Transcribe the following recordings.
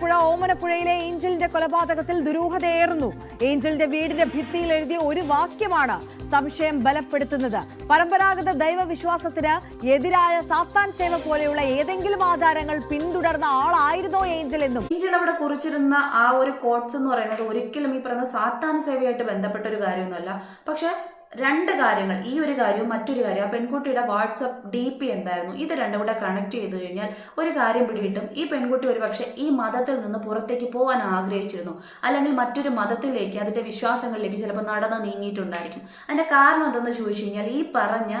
പുഴ ഓമനപ്പുഴയിലെ ഏഞ്ചലിന്റെ കൊലപാതകത്തിൽ ദുരൂഹതയേറുന്നു. ഏഞ്ചലിന്റെ വീടിന്റെ ഭിത്തിയിൽ എഴുതിയ ഒരു വാക്യമാണ് സംശയം ബലപ്പെടുത്തുന്നത്. പരമ്പരാഗത ദൈവവിശ്വാസത്തിന് എതിരായ സാത്താൻ സേവ പോലെയുള്ള ഏതെങ്കിലും ആചാരങ്ങൾ പിന്തുടർന്ന ആളായിരുന്നോ ഏഞ്ചൽ എന്നും? ഏഞ്ചൽ അവിടെ കുറിച്ചിരുന്ന ആ ഒരു കോട്സ് എന്ന് പറയുന്നത് ഒരിക്കലും ഈ പറയുന്ന സാത്താൻ സേവയായിട്ട് ബന്ധപ്പെട്ട ഒരു കാര്യമൊന്നുമല്ല. പക്ഷെ രണ്ട് കാര്യങ്ങൾ ഈ ഒരു കാര്യവും മറ്റൊരു കാര്യം ആ പെൺകുട്ടിയുടെ വാട്സപ്പ് ഡി പി എന്തായിരുന്നു? ഇത് രണ്ടും കൂടെ കണക്ട് ചെയ്ത് കഴിഞ്ഞാൽ ഒരു കാര്യം പിടിയിട്ടും ഈ പെൺകുട്ടി ഒരുപക്ഷെ ഈ മതത്തിൽ നിന്ന് പുറത്തേക്ക് പോകാൻ ആഗ്രഹിച്ചിരുന്നു. അല്ലെങ്കിൽ മറ്റൊരു മതത്തിലേക്ക് അതിന്റെ വിശ്വാസങ്ങളിലേക്ക് ചിലപ്പോൾ നടന്ന് നീങ്ങിയിട്ടുണ്ടായിരിക്കും. അതിന്റെ കാരണം എന്തെന്ന് ചോദിച്ചു കഴിഞ്ഞാൽ ഈ പറഞ്ഞ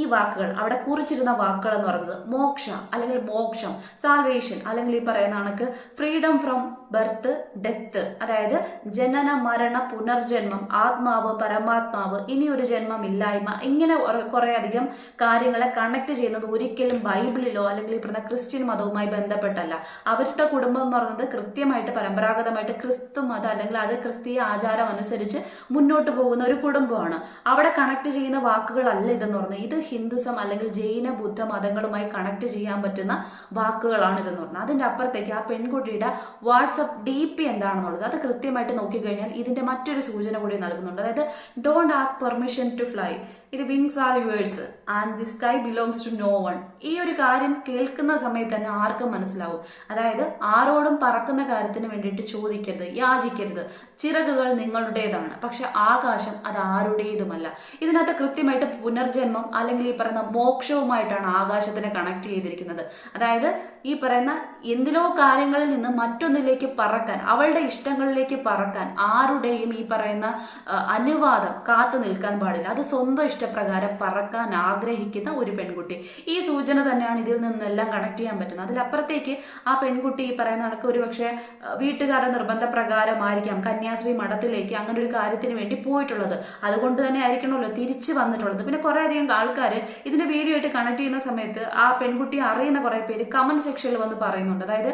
ഈ വാക്കുകൾ അവിടെ കുറിച്ചിരുന്ന വാക്കുകൾ എന്ന് പറയുന്നത് മോക്ഷ അല്ലെങ്കിൽ മോക്ഷം സാൽവേഷൻ അല്ലെങ്കിൽ ഈ പറയുന്ന കണക്ക് ഫ്രീഡം ഫ്രം ബർത്ത് ഡെത്ത് അതായത് ജനന മരണ പുനർജന്മം ആത്മാവ് പരമാത്മാവ് ഇനി ഒരു ജന്മം ഇല്ലായ്മ ഇങ്ങനെ കുറെ അധികം കാര്യങ്ങളെ കണക്ട് ചെയ്യുന്നത് ഒരിക്കലും ബൈബിളിലോ അല്ലെങ്കിൽ പറഞ്ഞ ക്രിസ്ത്യൻ മതവുമായി ബന്ധപ്പെട്ടല്ല. അവരുടെ കുടുംബം എന്ന് പറയുന്നത് കൃത്യമായിട്ട് പരമ്പരാഗതമായിട്ട് ക്രിസ്തു മതം അല്ലെങ്കിൽ അത് ക്രിസ്തീയ ആചാരം അനുസരിച്ച് മുന്നോട്ട് പോകുന്ന ഒരു കുടുംബമാണ്. അവിടെ കണക്ട് ചെയ്യുന്ന വാക്കുകളല്ല ഇതെന്ന് പറഞ്ഞത് ഇത് ഹിന്ദുസം അല്ലെങ്കിൽ ജൈന ബുദ്ധ മതങ്ങളുമായി കണക്ട് ചെയ്യാൻ പറ്റുന്ന വാക്കുകളാണ് ഇതെന്ന് പറഞ്ഞത്. അതിന്റെ അപ്പുറത്തേക്ക് ആ പെൺകുട്ടിയുടെ വാട്സപ്പ് ഡി പി എന്താണെന്നുള്ളത് അത് കൃത്യമായിട്ട് നോക്കിക്കഴിഞ്ഞാൽ ഇതിന്റെ മറ്റൊരു സൂചന കൂടി നൽകുന്നുണ്ട്. അതായത് don't ask permission to fly ഇത് wings are yours and the sky belongs to no one ഈ ഒരു കാര്യം കേൾക്കുന്ന സമയത്ത് തന്നെ ആർക്കും മനസ്സിലാവും. അതായത് ആരോടും പറക്കുന്ന കാര്യത്തിന് വേണ്ടിയിട്ട് ചോദിക്കരുത് യാചിക്കരുത്. ചിറകുകൾ നിങ്ങളുടേതാണ്. പക്ഷെ ആകാശം അത് ആരുടേതുമല്ല. ഇതിനകത്ത് കൃത്യമായിട്ട് പുനർജന്മം അല്ലെങ്കിൽ ഈ പറയുന്ന മോക്ഷവുമായിട്ടാണ് ആകാശത്തിനെ കണക്ട് ചെയ്തിരിക്കുന്നത്. അതായത് ഈ പറയുന്ന എന്തിലോ കാര്യങ്ങളിൽ നിന്ന് മറ്റൊന്നിലേക്ക് പറക്കാൻ അവളുടെ ഇഷ്ടങ്ങളിലേക്ക് പറക്കാൻ ആരുടെയും ഈ പറയുന്ന അനുവാദം കാത്തു നിൽക്കാൻ പാടില്ല. അത് സ്വന്തം ഇഷ്ടപ്രകാരം പറക്കാൻ ആഗ്രഹിക്കുന്ന ഒരു പെൺകുട്ടി. ഈ സൂചന തന്നെയാണ് ഇതിൽ നിന്നെല്ലാം കണക്ട് ചെയ്യാൻ പറ്റുന്നത്. അതിലപ്പുറത്തേക്ക് ആ പെൺകുട്ടി ഈ പറയുന്ന കണക്ക് ഒരു പക്ഷേ വീട്ടുകാരുടെ നിർബന്ധപ്രകാരമായിരിക്കാം കന്യാസ്ത്രീ മഠത്തിലേക്ക് അങ്ങനെ ഒരു കാര്യത്തിന് വേണ്ടി പോയിട്ടുള്ളത്. അതുകൊണ്ട് തന്നെ ആയിരിക്കണമല്ലോ തിരിച്ചു വന്നിട്ടുള്ളത്. പിന്നെ കുറേ അധികം ഇതിന്റെ വീഡിയോ ആയിട്ട് കണക്ട് ചെയ്യുന്ന സമയത്ത് ആ പെൺകുട്ടി അറിയുന്ന കുറേ പേര് കമന്റ് സെക്ഷനിൽ വന്ന് പറയുന്നുണ്ട്. അതായത്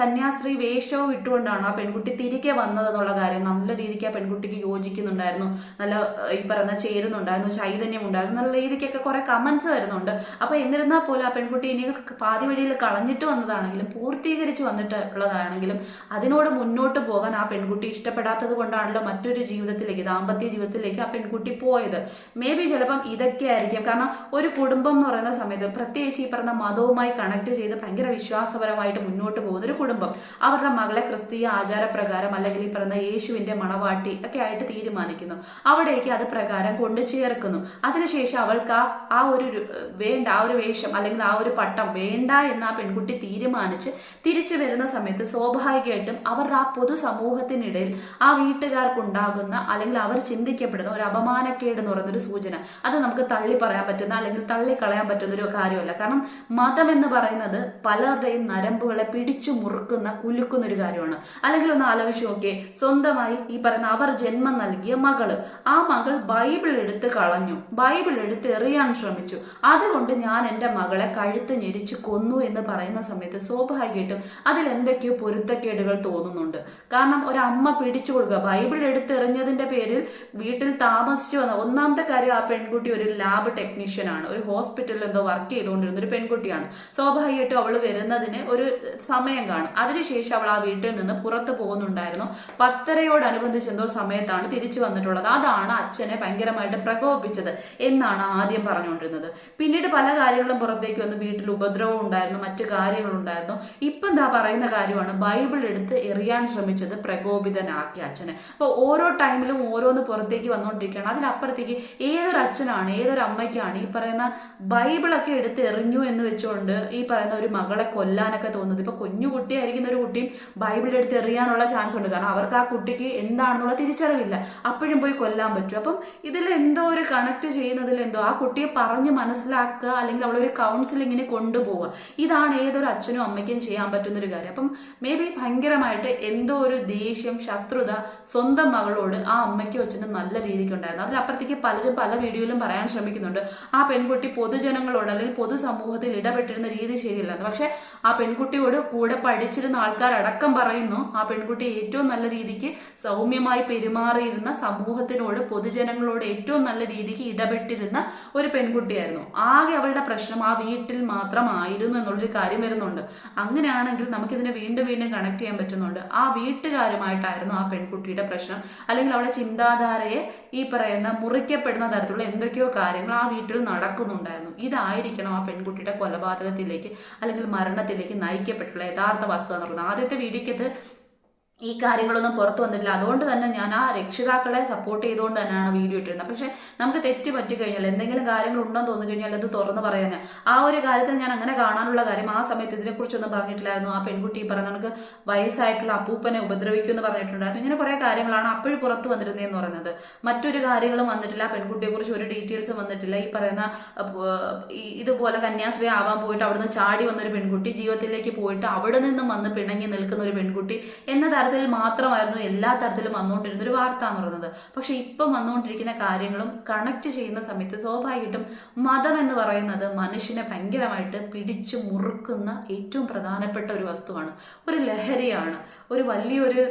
കന്യാശ്രീ വേഷവും ഇട്ടുകൊണ്ടാണ് ആ പെൺകുട്ടി തിരികെ വന്നതെന്നുള്ള കാര്യം നല്ല രീതിക്ക് ആ പെൺകുട്ടിക്ക് യോജിക്കുന്നുണ്ടായിരുന്നു. നല്ല ഈ പറയുന്ന ചേരുന്നുണ്ടായിരുന്നു ചൈതന്യം ഉണ്ടായിരുന്നു നല്ല രീതിക്കൊക്കെ കുറെ കമന്റ്സ് വരുന്നുണ്ട്. അപ്പൊ എന്നിരുന്നാൽ പോലും ആ പെൺകുട്ടി ഇനി പാതി വഴിയിൽ കളഞ്ഞിട്ട് വന്നതാണെങ്കിലും പൂർത്തീകരിച്ച് വന്നിട്ടുള്ളതാണെങ്കിലും അതിനോട് മുന്നോട്ട് പോകാൻ ആ പെൺകുട്ടി ഇഷ്ടപ്പെടാത്തത് കൊണ്ടാണല്ലോ മറ്റൊരു ജീവിതത്തിലേക്ക് ദാമ്പത്യ ജീവിതത്തിലേക്ക് ആ പെൺകുട്ടി പോയത്. മേ ബി ചിലപ്പം ഇതൊക്കെ കാരണം ഒരു കുടുംബം എന്ന് പറയുന്ന സമയത്ത് പ്രത്യേകിച്ച് ഈ പറഞ്ഞ മതവുമായി കണക്ട് ചെയ്ത് ഭയങ്കര വിശ്വാസപരമായിട്ട് മുന്നോട്ട് പോകുന്ന ഒരു കുടുംബം. അവരുടെ മകളെ ക്രിസ്തീയ ആചാരപ്രകാരം അല്ലെങ്കിൽ ഈ പറയുന്ന യേശുവിന്റെ മണവാട്ടി ഒക്കെ ആയിട്ട് തീരുമാനിക്കുന്നു. അവിടേക്ക് അത് പ്രകാരം കൊണ്ട് ചേർക്കുന്നു. അതിനുശേഷം അവൾക്ക് ആ ആ ഒരു വേണ്ട ആ ഒരു വേഷം അല്ലെങ്കിൽ ആ ഒരു പട്ടം വേണ്ട എന്ന് ആ പെൺകുട്ടി തീരുമാനിച്ച് തിരിച്ചു വരുന്ന സമയത്ത് സ്വാഭാവികമായിട്ടും അവരുടെ ആ പൊതുസമൂഹത്തിനിടയിൽ ആ വീട്ടുകാർക്കുണ്ടാകുന്ന അല്ലെങ്കിൽ അവർ ചിന്തിക്കപ്പെടുന്ന ഒരു അപമാനക്കേട് എന്ന് പറയുന്ന ഒരു സൂചന. അത് നമുക്ക് തള്ളി പറയാൻ പറ്റുന്ന അല്ലെങ്കിൽ തള്ളിക്കളയാൻ പറ്റുന്ന ഒരു കാര്യമല്ല. കാരണം മതം എന്ന് പറയുന്നത് പലരുടെയും നരമ്പുകളെ പിടിച്ചു മുറുക്കുന്ന കുലുക്കുന്ന ഒരു കാര്യമാണ്. അല്ലെങ്കിൽ ഒന്ന് ആലോചിച്ച് നോക്കിയേ സ്വന്തമായി ഈ പറയുന്ന അവർ ജന്മം നൽകിയ മകൾ. ആ മകൾ ബൈബിൾ എടുത്ത് കളഞ്ഞു. ബൈബിൾ എടുത്ത് എറിയാൻ ശ്രമിച്ചു. അതുകൊണ്ട് ഞാൻ എന്റെ മകളെ കഴുത്ത് ഞെരിച്ച് കൊന്നു എന്ന് പറയുന്ന സമയത്ത് സ്വാഭാവികമായിട്ടും അതിൽ എന്തൊക്കെയോ പൊരുത്തക്കേടുകൾ തോന്നുന്നുണ്ട്. കാരണം ഒരു അമ്മ പിടിച്ചു കൊടുക്കുക. ബൈബിൾ എടുത്ത് എറിഞ്ഞതിന്റെ പേരിൽ വീട്ടിൽ താമസിച്ചു വന്ന ഒന്നാമത്തെ കാര്യം ആ പെൺകുട്ടി ഒരു ലാബ് ടെക്നീഷ്യൻ ആണ്. ഒരു ഹോസ്പിറ്റലിൽ എന്തോ വർക്ക് ചെയ്തുകൊണ്ടിരുന്ന ഒരു പെൺകുട്ടിയാണ്. സ്വാഭാവികമായിട്ടും അവൾ വരുന്നതിന് ഒരു സമയം കാണും. അതിനുശേഷം അവൾ ആ വീട്ടിൽ നിന്ന് പുറത്ത് പോകുന്നുണ്ടായിരുന്നു. പത്തരയോടനുബന്ധിച്ച് എന്തോ സമയത്താണ് തിരിച്ചു വന്നിട്ടുള്ളത്. അതാണ് അച്ഛനെ ഭയങ്കരമായിട്ട് പ്രകോപിച്ചത് എന്നാണ് ആദ്യം പറഞ്ഞുകൊണ്ടിരുന്നത്. പിന്നീട് പല കാര്യങ്ങളും പുറത്തേക്ക് വന്ന് വീട്ടിൽ ഉപദ്രവം ഉണ്ടായിരുന്നു മറ്റു കാര്യങ്ങളുണ്ടായിരുന്നു ഇപ്പം എന്താ പറയുന്ന കാര്യമാണ് ബൈബിൾ എടുത്ത് എറിയാൻ ശ്രമിച്ചത് പ്രകോപിതനാക്കി അച്ഛനെ. അപ്പോൾ ഓരോ ടൈമിലും ഓരോന്ന് പുറത്തേക്ക് വന്നുകൊണ്ടിരിക്കുകയാണ്. അതിലപ്പുറത്തേക്ക് ഏതൊരു അച്ഛനാണ് ഏതൊരു അമ്മയ്ക്കാണ്. ഈ പറയുന്ന ബൈബിളൊക്കെ എടുത്ത് എറിഞ്ഞു എന്ന് വെച്ചുകൊണ്ട് ഈ പറയുന്ന ഒരു മകളെ കൊല്ലാനൊക്കെ തോന്നുന്നത്. ഇപ്പൊ കുഞ്ഞു കുട്ടിയായിരിക്കുന്ന ഒരു കുട്ടിയും ബൈബിൾ എടുത്ത് എറിയാനുള്ള ചാൻസ് ഉണ്ട്. കാരണം അവർക്ക് ആ കുട്ടിക്ക് എന്താണെന്നുള്ള തിരിച്ചറിവില്ല. അപ്പോഴും പോയി കൊല്ലാൻ പറ്റും. അപ്പം ഇതിൽ എന്തോ ഒരു കണക്ട് ചെയ്യുന്നതിൽ എന്തോ ആ കുട്ടിയെ പറഞ്ഞ് മനസ്സിലാക്കുക അല്ലെങ്കിൽ അവളൊരു കൗൺസിലിങ്ങിന് കൊണ്ടുപോവുക. ഇതാണ് ഏതൊരു അച്ഛനും അമ്മയ്ക്കും ചെയ്യാൻ പറ്റുന്ന ഒരു കാര്യം. അപ്പം മേ ബി ഭയങ്കരമായിട്ട് എന്തോ ഒരു ദേഷ്യം ശത്രുത സ്വന്തം മകളോട് ആ അമ്മയ്ക്ക് വെച്ചിട്ട് നല്ല രീതിക്ക് ഉണ്ടായിരുന്നു അതിലപ്പുറത്തേക്ക് പലരും പല വീഡിയോയിലും പറയാൻ ശ്രമിക്കുന്നുണ്ട്. ആ പെൺകുട്ടി പൊതുജനങ്ങളോട് അല്ലെങ്കിൽ പൊതുസമൂഹത്തിൽ ഇടപെട്ടിരുന്ന രീതി ശരിയല്ല പക്ഷെ ആ പെൺകുട്ടിയോട് കൂടെ പഠിച്ചിരുന്ന ആൾക്കാർ അടക്കം പറയുന്നു ആ പെൺകുട്ടി ഏറ്റവും നല്ല രീതിക്ക് സൗമ്യമായി പെരുമാറിയിരുന്ന സമൂഹത്തിനോട് പൊതുജനങ്ങളോട് ഏറ്റവും നല്ല രീതിക്ക് ഇടപെട്ടിരുന്ന ഒരു പെൺകുട്ടിയായിരുന്നു. ആകെ അവളുടെ പ്രശ്നം ആ വീട്ടിൽ മാത്രമായിരുന്നു എന്നുള്ളൊരു കാര്യം വരുന്നുണ്ട്. അങ്ങനെയാണെങ്കിൽ നമുക്കിതിനെ വീണ്ടും വീണ്ടും കണക്ട് ചെയ്യാൻ പറ്റുന്നുണ്ട്. ആ വീട്ടുകാരുമായിട്ടായിരുന്നു ആ പെൺകുട്ടിയുടെ പ്രശ്നം. അല്ലെങ്കിൽ അവളുടെ ചിന്താധാരയെ ഈ പറയുന്ന മുറിക്കപ്പെടുന്ന തരത്തിലുള്ള എന്തൊക്കെയോ കാര്യങ്ങൾ വീട്ടിൽ നടക്കുന്നുണ്ടായിരുന്നു. ഇതായിരിക്കണം ആ പെൺകുട്ടിയുടെ കൊലപാതകത്തിലേക്ക് അല്ലെങ്കിൽ മരണത്തിലേക്ക് നയിക്കപ്പെട്ടുള്ള യഥാർത്ഥ വസ്തുത എന്ന് പറയുന്നത്. ആദ്യത്തെ വീഡിയോക്കകത്ത് ഈ കാര്യങ്ങളൊന്നും പുറത്തു വന്നിട്ടില്ല. അതുകൊണ്ട് തന്നെ ഞാൻ ആ രക്ഷിതാക്കളെ സപ്പോർട്ട് ചെയ്തുകൊണ്ട് തന്നെയാണ് വീഡിയോ ഇട്ടിരുന്നത്. പക്ഷേ നമുക്ക് തെറ്റ് പറ്റിക്കഴിഞ്ഞാൽ എന്തെങ്കിലും കാര്യങ്ങൾ ഉണ്ടെന്ന് തോന്നി കഴിഞ്ഞാൽ അത് തുറന്ന് പറയാൻ. ആ ഒരു കാര്യത്തിൽ ഞാൻ അങ്ങനെ കാണാനുള്ള കാര്യം ആ സമയത്ത് ഇതിനെക്കുറിച്ചൊന്നും പറഞ്ഞിട്ടില്ലായിരുന്നു. ആ പെൺകുട്ടി പറഞ്ഞ കണക്ക് വയസ്സായിട്ടുള്ള അപ്പൂപ്പനെ ഉപദ്രവിക്കും എന്ന് പറഞ്ഞിട്ടുണ്ടായിരുന്നു. ഇങ്ങനെ കുറേ കാര്യങ്ങളാണ് അപ്പോഴും പുറത്ത് വന്നിരുന്നതെന്ന് പറയുന്നത്. മറ്റൊരു കാര്യങ്ങളും വന്നിട്ടില്ല. പെൺകുട്ടിയെക്കുറിച്ച് ഒരു ഡീറ്റെയിൽസും വന്നിട്ടില്ല. ഈ പറയുന്ന ഇതുപോലെ കന്യാസ്ത്രീ ആവാൻ പോയിട്ട് അവിടുന്ന് ചാടി വന്നൊരു പെൺകുട്ടി ജീവിതത്തിലേക്ക് പോയിട്ട് അവിടെ നിന്നും വന്ന് പിണങ്ങി നിൽക്കുന്ന ഒരു പെൺകുട്ടി എന്ന തരത്തിൽ മാത്രമായിരുന്നു എല്ലാ തരത്തിലും വന്നുകൊണ്ടിരുന്ന ഒരു വാർത്ത എന്ന് പറയുന്നത്. പക്ഷെ ഇപ്പം വന്നുകൊണ്ടിരിക്കുന്ന കാര്യങ്ങളും കണക്ട് ചെയ്യുന്ന സമയത്ത് സ്വാഭാവികമായിട്ടും മതം എന്ന് പറയുന്നത് മനുഷ്യനെ ഭയങ്കരമായിട്ട് പിടിച്ചു മുറുക്കുന്ന ഏറ്റവും പ്രധാനപ്പെട്ട ഒരു വസ്തുവാണ്. ഒരു ലഹരിയാണ്. ഒരു വലിയൊരു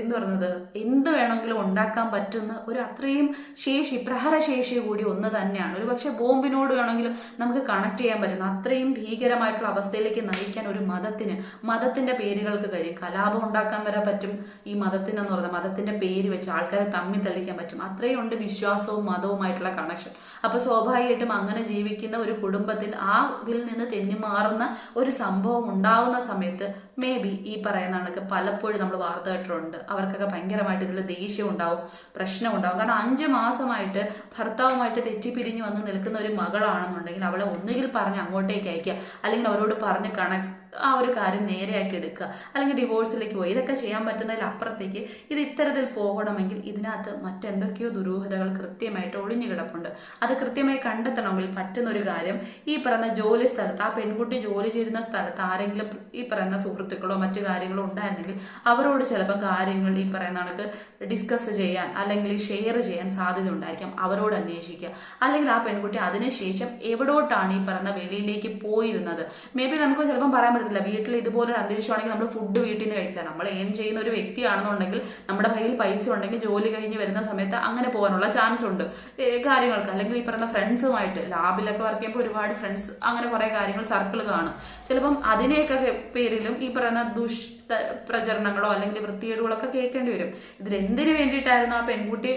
എന്ന് പറയുന്നത് എന്ത് വേണമെങ്കിലും ഉണ്ടാക്കാൻ പറ്റുന്ന ഒരു അത്രയും ശേഷി പ്രഹരശേഷി കൂടി ഒന്ന് തന്നെയാണ്. ഒരു പക്ഷേ ബോംബിനോട് വേണമെങ്കിലും നമുക്ക് കണക്ട് ചെയ്യാൻ പറ്റുന്ന അത്രയും ഭീകരമായിട്ടുള്ള അവസ്ഥയിലേക്ക് നയിക്കാൻ ഒരു മതത്തിന് മതത്തിന്റെ പേരുകൾക്ക് കഴിയും. കലാപം ഉണ്ടാക്കാൻ വരെ പറ്റും ഈ മതത്തിനെന്ന് പറയുന്നത് മതത്തിന്റെ പേര് വെച്ച് ആൾക്കാരെ തമ്മിൽ തള്ളിക്കാൻ പറ്റും. അത്രയും ഉണ്ട് വിശ്വാസവും മതവുമായിട്ടുള്ള കണക്ഷൻ അപ്പോൾ സ്വാഭാവികമായിട്ടും അങ്ങനെ ജീവിക്കുന്ന ഒരു കുടുംബത്തിൽ ആ ഇതിൽ നിന്ന് തെന്നിമാറുന്ന ഒരു സംഭവം ഉണ്ടാവുന്ന സമയത്ത് മേ ബി ഈ പറയുന്ന കണക്ക് പലപ്പോഴും നമ്മൾ വാർത്ത കേട്ടിട്ടുണ്ട് അവർക്കൊക്കെ ഭയങ്കരമായിട്ട് ഇതിൽ ദേഷ്യം ഉണ്ടാവും പ്രശ്നം ഉണ്ടാവും. കാരണം അഞ്ച് മാസമായിട്ട് ഭർത്താവുമായിട്ട് തെറ്റിപ്പിരിഞ്ഞ് വന്ന് നിൽക്കുന്ന ഒരു മകളാണെന്നുണ്ടെങ്കിൽ അവളെ ഒന്നുകിൽ പറഞ്ഞ് അങ്ങോട്ടേക്ക് അയക്കുക അല്ലെങ്കിൽ അവരോട് പറഞ്ഞ് കണക്ട് ആ ഒരു കാര്യം നേരെയാക്കി എടുക്കുക. അല്ലെങ്കിൽ ഡിവോഴ്സിലേക്ക് പോയി. ഇതൊക്കെ ചെയ്യാൻ പറ്റുന്നതിൽ അപ്പുറത്തേക്ക് ഇത് ഇത്തരത്തിൽ പോകണമെങ്കിൽ ഇതിനകത്ത് മറ്റെന്തൊക്കെയോ ദുരൂഹതകൾ കൃത്യമായിട്ട് ഒളിഞ്ഞു കിടപ്പുണ്ട്. അത് കൃത്യമായി കണ്ടെത്തണമെങ്കിൽ പറ്റുന്ന ഒരു കാര്യം ഈ പറയുന്ന ജോലി സ്ഥലത്ത് ആ പെൺകുട്ടി ജോലി ചെയ്യുന്ന സ്ഥലത്ത് ആരെങ്കിലും ഈ പറയുന്ന സുഹൃത്തുക്കളോ മറ്റു കാര്യങ്ങളോ ഉണ്ടായിരുന്നെങ്കിൽ അവരോട് ചിലപ്പോൾ കാര്യങ്ങൾ ഈ പറയുന്ന കണക്ക് ഡിസ്കസ് ചെയ്യാൻ അല്ലെങ്കിൽ ഷെയർ ചെയ്യാൻ സാധ്യത ഉണ്ടായിരിക്കാം. അവരോട് അന്വേഷിക്കുക. അല്ലെങ്കിൽ ആ പെൺകുട്ടി അതിനുശേഷം എവിടോട്ടാണ് ഈ പറയുന്ന വെളിയിലേക്ക് പോയിരുന്നത്? മേ ബി നമുക്ക് ചിലപ്പം പറയാൻ പറ്റത്തില്ല വീട്ടിൽ ഇതുപോലൊരു അന്തരീക്ഷമാണെങ്കിൽ നമ്മൾ ഫുഡ് വീട്ടിൽ നിന്ന് കഴിക്കില്ല. നമ്മൾ ഏൺ ചെയ്യുന്ന ഒരു വ്യക്തിയാണെന്നുണ്ടെങ്കിൽ നമ്മുടെ കയ്യിൽ പൈസ ഉണ്ടെങ്കിൽ ജോലി കഴിഞ്ഞ് വരുന്ന സമയത്ത് അങ്ങനെ പോകാനുള്ള ചാൻസ് ഉണ്ട്. കാര്യങ്ങൾക്ക്. അല്ലെങ്കിൽ ഈ പറയുന്ന ഫ്രണ്ട്സുമായിട്ട് ലാബിലൊക്കെ വർക്ക് ചെയ്യുമ്പോൾ ഒരുപാട് ഫ്രണ്ട്സ് അങ്ങനെ കുറേ കാര്യങ്ങൾ സർക്കിൾ കാണും. ചിലപ്പം അതിനെയൊക്കെ പേരിലും ഈ പറയുന്ന ദുഷ് പ്രചരണങ്ങളോ അല്ലെങ്കിൽ വൃത്തികേടുകളൊക്കെ കേൾക്കേണ്ടി വരും. ഇതിലെന്തിനു വേണ്ടിയിട്ടായിരുന്നു ആ പെൺകുട്ടി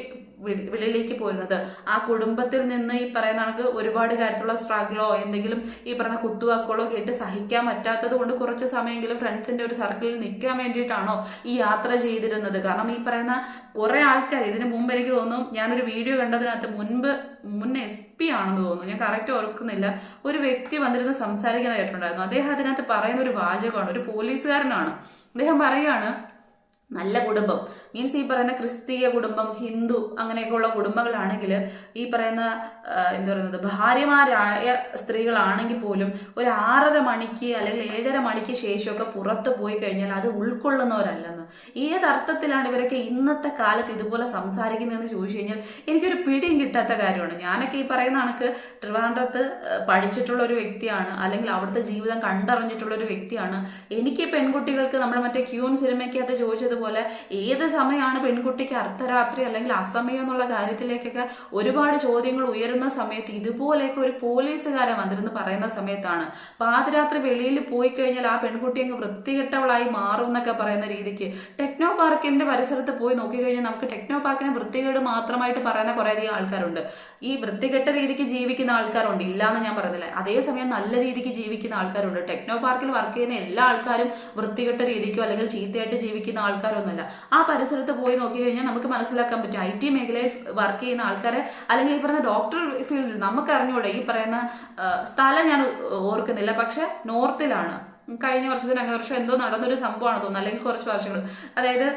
വെളിയിലേക്ക് പോരുന്നത്. ആ കുടുംബത്തിൽ നിന്ന് ഈ പറയുന്ന കണക്ക് ഒരുപാട് കാര്യത്തിലുള്ള സ്ട്രഗിളോ എന്തെങ്കിലും ഈ പറയുന്ന കുത്തുവാക്കുകളോ കേട്ട് സഹിക്കാൻ പറ്റാത്തത് കൊണ്ട് കുറച്ച് സമയമെങ്കിലും ഫ്രണ്ട്സിന്റെ ഒരു സർക്കിളിൽ നിൽക്കാൻ വേണ്ടിയിട്ടാണോ ഈ യാത്ര ചെയ്തിരുന്നത്. കാരണം ഈ പറയുന്ന കുറെ ആൾക്കാർ ഇതിന് മുമ്പ് എനിക്ക് തോന്നുന്നു ഞാനൊരു വീഡിയോ കണ്ടതിനകത്ത് മുൻപ് മുൻ എസ് പി ആണെന്ന് തോന്നുന്നു. ഞാൻ കറക്റ്റ് ഓർക്കുന്നില്ല. ഒരു വ്യക്തി വന്നിരുന്ന് സംസാരിക്കുന്ന കേട്ടിട്ടുണ്ടായിരുന്നു. അദ്ദേഹം അതിനകത്ത് പറയുന്ന ഒരു വാചകമാണ്. ഒരു പോലീസുകാരനാണ്. അദ്ദേഹം പറയാണ് നല്ല കുടുംബം. മീൻസ് ഈ പറയുന്ന ക്രിസ്തീയ കുടുംബം ഹിന്ദു അങ്ങനെയൊക്കെയുള്ള കുടുംബങ്ങളാണെങ്കിൽ ഈ പറയുന്ന എന്താ പറയുന്നത് ഭാര്യമാരായ സ്ത്രീകളാണെങ്കിൽ പോലും ഒരു ആറര മണിക്ക് അല്ലെങ്കിൽ ഏഴര മണിക്ക് ശേഷമൊക്കെ പുറത്ത് പോയി കഴിഞ്ഞാൽ അത് ഉൾക്കൊള്ളുന്നവരല്ലെന്ന്. ഏതർത്ഥത്തിലാണ് ഇവരൊക്കെ ഇന്നത്തെ കാലത്ത് ഇതുപോലെ സംസാരിക്കുന്നതെന്ന് ചോദിച്ചു കഴിഞ്ഞാൽ എനിക്കൊരു പിടിയും കിട്ടാത്ത കാര്യമാണ്. ഞാനൊക്കെ ഈ പറയുന്ന കണക്ക് ട്രിവാൻഡ്രത്ത് പഠിച്ചിട്ടുള്ള ഒരു വ്യക്തിയാണ് അല്ലെങ്കിൽ അവിടുത്തെ ജീവിതം കണ്ടറിഞ്ഞിട്ടുള്ള ഒരു വ്യക്തിയാണ്. എനിക്ക് പെൺകുട്ടികൾക്ക് നമ്മൾ മറ്റേ ക്യൂൺ സിനിമയ്ക്കകത്ത് ചോദിച്ചതുപോലെ ഏത് സമയമാണ് പെൺകുട്ടിക്ക് അർദ്ധരാത്രി അല്ലെങ്കിൽ അസമയം എന്നുള്ള കാര്യത്തിലേക്കൊക്കെ ഒരുപാട് ചോദ്യങ്ങൾ ഉയരുന്ന സമയത്ത് ഇതുപോലെയൊക്കെ ഒരു പോലീസുകാരൻ വന്നിരുന്ന് പറയുന്ന സമയത്താണ്. പാതിരാത്രി വെളിയിൽ പോയി കഴിഞ്ഞാൽ ആ പെൺകുട്ടി അങ്ങ് വൃത്തികെട്ടവളായി മാറും എന്നൊക്കെ പറയുന്ന രീതിക്ക് ടെക്നോ പാർക്കിന്റെ പരിസരത്ത് പോയി നോക്കിക്കഴിഞ്ഞാൽ നമുക്ക് ടെക്നോ പാർക്കിനെ വൃത്തികേട് മാത്രമായിട്ട് പറയുന്ന കുറേയധികം ആൾക്കാരുണ്ട്. ഈ വൃത്തികെട്ട രീതിക്ക് ജീവിക്കുന്ന ആൾക്കാരുണ്ട്. ഇല്ലാന്ന് ഞാൻ പറയുന്നില്ല അതേസമയം നല്ല രീതിക്ക് ജീവിക്കുന്ന ആൾക്കാരുണ്ട്. ടെക്നോ പാർക്കിൽ വർക്ക് ചെയ്യുന്ന എല്ലാ ആൾക്കാരും വൃത്തികെട്ട രീതിക്കോ അല്ലെങ്കിൽ ചീത്തയായിട്ട് ജീവിക്കുന്ന ആൾക്കാരൊന്നുമല്ല. ആ പരിസരത്ത് പോയി നോക്കി കഴിഞ്ഞാൽ നമുക്ക് മനസ്സിലാക്കാൻ പറ്റും. ഐ ടി മേഖലയിൽ വർക്ക് ചെയ്യുന്ന ആൾക്കാരെ അല്ലെങ്കിൽ ഈ പറയുന്ന ഡോക്ടർ ഫീൽഡിൽ നമുക്ക് അറിഞ്ഞൂടെ ഈ പറയുന്ന സ്ഥലം ഞാൻ ഓർക്കുന്നില്ല. പക്ഷെ നോർത്തിലാണ്. കഴിഞ്ഞ വർഷത്തിന് അങ്ങേ വർഷം എന്തോ നടന്നൊരു സംഭവമാണ് തോന്നുന്നത് അല്ലെങ്കിൽ കുറച്ച് വർഷങ്ങൾ. അതായത്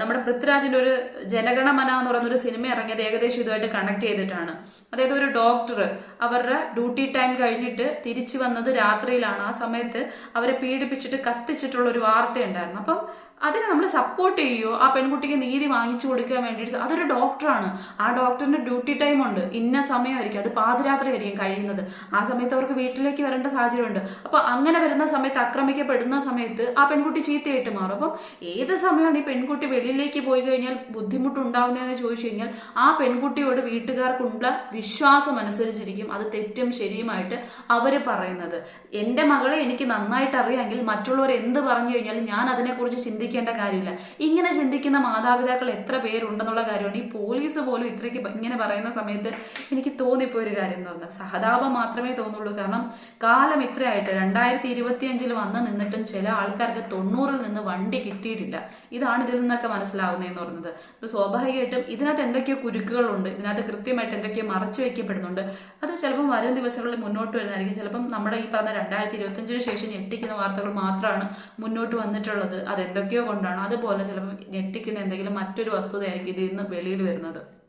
നമ്മുടെ പൃഥ്വിരാജിന്റെ ഒരു ജനഗണമന എന്ന് പറയുന്ന ഒരു സിനിമ ഇറങ്ങിയത് ഏകദേശം ഇതുമായിട്ട് കണക്ട് ചെയ്തിട്ടാണ്. അതായത് ഒരു ഡോക്ടർ അവരുടെ ഡ്യൂട്ടി ടൈം കഴിഞ്ഞിട്ട് തിരിച്ചു വന്നത് രാത്രിയിലാണ്. ആ സമയത്ത് അവരെ പീഡിപ്പിച്ചിട്ട് കത്തിച്ചിട്ടുള്ള ഒരു വാർത്തയുണ്ടായിരുന്നു. അപ്പം അതിനെ നമ്മൾ സപ്പോർട്ട് ചെയ്യുമോ ആ പെൺകുട്ടിക്ക് നീതി വാങ്ങിച്ചു കൊടുക്കാൻ വേണ്ടിയിട്ട്. അതൊരു ഡോക്ടറാണ് ആ ഡോക്ടറിന്റെ ഡ്യൂട്ടി ടൈം ഉണ്ട്. ഇന്ന സമയമായിരിക്കും. അത് പാതിരാത്രി ആയിരിക്കും കഴിയുന്നത്. ആ സമയത്ത് അവർക്ക് വീട്ടിലേക്ക് വരേണ്ട സാഹചര്യമുണ്ട്. അപ്പോൾ അങ്ങനെ വരുന്ന സമയത്ത് ആക്രമിക്കപ്പെടുന്ന സമയത്ത് ആ പെൺകുട്ടി ചീത്തയായിട്ട് മാറും. അപ്പം ഏത് സമയമാണ് ഈ പെൺകുട്ടി വെളിയിലേക്ക് പോയി കഴിഞ്ഞാൽ ബുദ്ധിമുട്ടുണ്ടാവുന്നതെന്ന് ചോദിച്ചു കഴിഞ്ഞാൽ ആ പെൺകുട്ടിയോട് വീട്ടുകാർക്കുള്ള വിശ്വാസം അനുസരിച്ചിരിക്കും. അത് തെറ്റും ശരിയുമായിട്ട് അവർ പറയുന്നത്. എന്റെ മകളെ എനിക്ക് നന്നായിട്ട് അറിയാമെങ്കിൽ മറ്റുള്ളവർ എന്ത് പറഞ്ഞു കഴിഞ്ഞാലും ഞാൻ അതിനെക്കുറിച്ച് ചിന്തിക്കേണ്ട കാര്യമില്ല. ഇങ്ങനെ ചിന്തിക്കുന്ന മാതാപിതാക്കൾ എത്ര പേരുണ്ടെന്നുള്ള കാര്യമാണ്. ഈ പോലീസ് പോലും ഇത്രയ്ക്ക് ഇങ്ങനെ പറയുന്ന സമയത്ത് എനിക്ക് തോന്നിപ്പോയ ഒരു കാര്യം പറഞ്ഞാൽ സഹതാപം മാത്രമേ തോന്നുള്ളൂ. കാരണം കാലം ഇത്രയായിട്ട്. രണ്ടായിരത്തി ഇരുപത്തി അഞ്ചിൽ വന്ന് നിന്നിട്ടും ചില ആൾക്കാർക്ക് തൊണ്ണൂറിൽ നിന്ന് വണ്ടി കിട്ടിയിട്ടില്ല. ഇതാണ് ഇതിൽ നിന്നൊക്കെ മനസ്സിലാവുന്നതെന്ന് പറയുന്നത് അപ്പോൾ സ്വാഭാവികമായിട്ടും ഇതിനകത്ത് എന്തൊക്കെയോ കുരുക്കുകളുണ്ട്. ഇതിനകത്ത് കൃത്യമായിട്ട് എന്തൊക്കെയോ മറച്ചു വയ്ക്കപ്പെടുന്നുണ്ട് അത് ചിലപ്പം വരും ദിവസങ്ങളിൽ മുന്നോട്ട് വരുന്നതായിരിക്കും. ചിലപ്പം നമ്മുടെ ഈ പറഞ്ഞ രണ്ടായിരത്തി ഇരുപത്തഞ്ചിന് ശേഷം ഞെട്ടിക്കുന്ന വാർത്തകൾ മാത്രമാണ് മുന്നോട്ട് വന്നിട്ടുള്ളത്. അത് എന്തൊക്കെയോ കൊണ്ടാണ്? അതുപോലെ ചിലപ്പോൾ ഞെട്ടിക്കുന്ന എന്തെങ്കിലും മറ്റൊരു വസ്തുതയായിരിക്കും ഇതിൽ നിന്ന് വെളിയിൽ വരുന്നത്.